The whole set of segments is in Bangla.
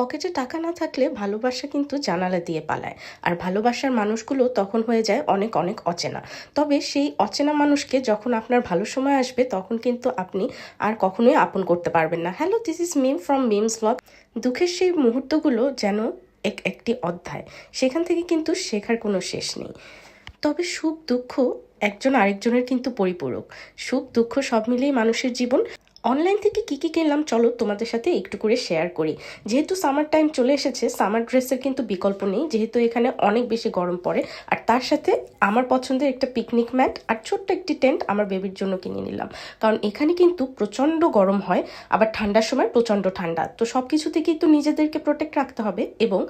পকেটে টাকা না থাকলে ভালোবাসা কিন্তু জানালা দিয়ে পালায়। আর ভালোবাসার মানুষগুলো তখন হয়ে যায় অনেক অনেক অচেনা। তবে সেই অচেনা মানুষকে যখন আপনার ভালো সময় আসবে, তখন কিন্তু আপনি আর কখনোই আপন করতে পারবেন না। Hello this is Mim from Mim's blog দুঃখের সেই মুহূর্তগুলো যেন এক একটি অধ্যায়। সেখান থেকে কিন্তু শেখার কোনো শেষ নেই। তবে সুখ দুঃখ একজন আরেকজনের কিন্তু পরিপূরক। সুখ দুঃখ সব মিলিয়ে মানুষের জীবন অনলাইন থেকে কী কী কিনলাম, চলো তোমাদের সাথে একটু করে শেয়ার করি। যেহেতু সামার টাইম চলে এসেছে সামার ড্রেসের কিন্তু বিকল্প নেই, যেহেতু এখানে অনেক বেশি গরম পড়ে। আর তার সাথে আমার পছন্দের একটা পিকনিক ম্যাট আর ছোট্ট একটি টেন্ট আমার বেবির জন্য কিনে নিলাম। কারণ এখানে কিন্তু প্রচণ্ড গরম হয়, আবার ঠান্ডার সময় প্রচণ্ড ঠান্ডা। তো সব কিছু থেকেই তো নিজেদেরকে প্রোটেক্ট রাখতে হবে এবং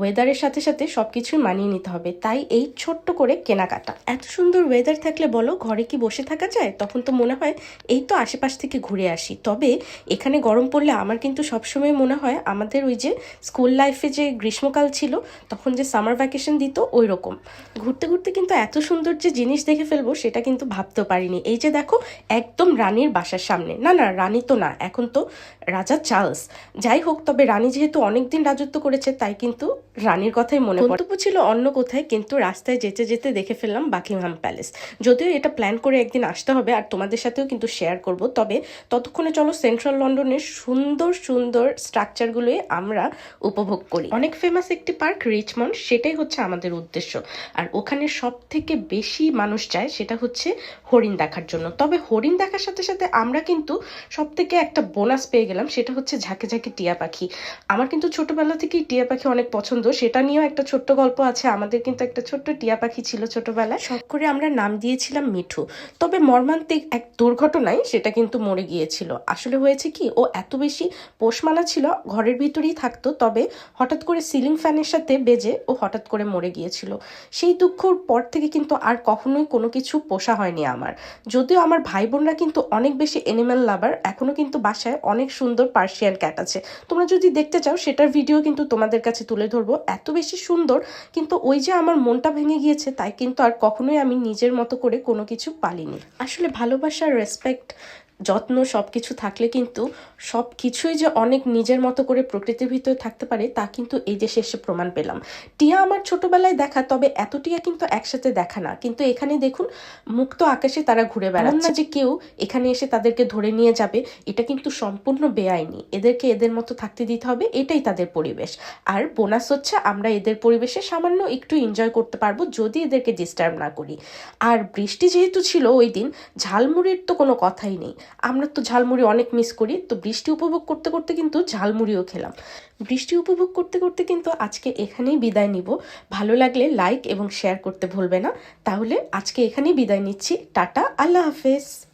ওয়েদারের সাথে সাথে সব কিছুই মানিয়ে নিতে হবে। তাই এই ছোট্ট করে কেনাকাটা। এত সুন্দর ওয়েদার থাকলে বলো, ঘরে কি বসে থাকা যায়? তখন তো মনে হয় এই তো আশেপাশ থেকে ঘুরে আসি। তবে এখানে গরম পড়লে আমার কিন্তু সবসময় মনে হয় আমাদের ওই যে স্কুল লাইফে যে গ্রীষ্মকাল ছিল, তখন যে সামার ভ্যাকেশন দিত ওই রকম ঘুরতে ঘুরতে কিন্তু এত সুন্দর যে জিনিস দেখে ফেলব, সেটা কিন্তু ভাবতেও পারিনি। এই যে দেখো, একদম রানীর বাসার সামনে। না না, রানী তো না, এখন তো রাজা চার্লস। যাই হোক, তবে রানী যেহেতু অনেকদিন রাজত্ব করেছে, তাই কিন্তু রানীর কথাই মনে গন্তব্য ছিল অন্য কোথায়, কিন্তু রাস্তায় যেতে যেতে দেখে ফেললাম বাকিংহাম প্যালেস। যদিও এটা প্ল্যান করে একদিন আসতে হবে আর তোমাদের সাথেও কিন্তু শেয়ার করব, তবে ততক্ষণে চলো সেন্ট্রাল লন্ডনের সুন্দর সুন্দর স্ট্রাকচারগুলোই আমরা উপভোগ করি। অনেক ফেমাস একটি পার্ক, রিচমন্ড, সেটাই হচ্ছে আমাদের উদ্দেশ্য। আর ওখানে সব থেকে বেশি মানুষ যায় সেটা হচ্ছে হরিণ দেখার জন্য। তবে হরিণ দেখার সাথে সাথে আমরা কিন্তু সব থেকে একটা বোনাস পেয়ে গেলাম, সেটা হচ্ছে ঝাঁকে ঝাঁকে টিয়া পাখি। আমার কিন্তু ছোটবেলা থেকেই টিয়া পাখি অনেক পছন্দ সেটা নিয়েও একটা ছোট্ট গল্প আছে। আমাদের কিন্তু একটা ছোট্ট টিয়া পাখি ছিল ছোটবেলায়। শখ করে আমরা নাম দিয়েছিলাম মিঠু। তবে মর্মান্তিক এক দুর্ঘটনায় সেটা কিন্তু মরে গিয়েছিল। আসলে হয়েছে কি, ও এত বেশি পোষমালা ছিল, ঘরের ভিতরেই থাকতো, তবে হঠাৎ করে সিলিং ফ্যানের সাথে বেজে ও হঠাৎ করে মরে গিয়েছিল। সেই দুঃখর পর থেকে কিন্তু আর কখনোই কোনো কিছু পোষা হয়নি আমার। যদিও আমার ভাই বোনরা কিন্তু অনেক বেশি এনিম্যাল লাভার এখনও কিন্তু বাসায় অনেক সুন্দর পার্সিয়ান ক্যাট আছে। তোমরা যদি দেখতে চাও, সেটার ভিডিও কিন্তু তোমাদের কাছে তুলে ধরবো, এত বেশি সুন্দর, কিন্তু ওই যে আমার মনটা ভেঙে গিয়েছে, তাই কিন্তু আর কখনোই আমি নিজের মতো করে কোনো কিছু পালিনি। আসলে ভালোবাসার রেসপেক্ট যত্ন সব কিছু থাকলে কিন্তু সব কিছুই যে অনেক নিজের মতো করে প্রকৃতির ভিতরে থাকতে পারে তা কিন্তু এই যে শেষে প্রমাণ পেলাম। টিয়া আমার ছোটবেলায় দেখা তবে এত টিয়া কিন্তু একসাথে দেখা না। কিন্তু এখানে দেখুন মুক্ত আকাশে তারা ঘুরে বেড়াচ্ছে। না যে কেউ এখানে এসে তাদেরকে ধরে নিয়ে যাবে এটা কিন্তু সম্পূর্ণ বেআইনি। এদেরকে এদের মতো থাকতে দিতে হবে এটাই তাদের পরিবেশ। আর বোনাস হচ্ছে আমরা এদের পরিবেশে সামান্য একটু এনজয় করতে পারব যদি এদেরকে ডিস্টার্ব না করি। আর বৃষ্টি যেহেতু ছিল ওই দিন ঝালমুড়ির তো কোনো কথাই নেই। আমরা তো ঝালমুড়ি অনেক মিস করি, তো বৃষ্টি উপভোগ করতে করতে কিন্তু ঝালমুড়িও খেলাম। বৃষ্টি উপভোগ করতে করতে কিন্তু আজকে এখানেই বিদায় নিব। ভালো লাগলে লাইক এবং শেয়ার করতে ভুলবে না। তাহলে আজকে এখানেই বিদায় নিচ্ছি। টাটা, আল্লাহ হাফেজ।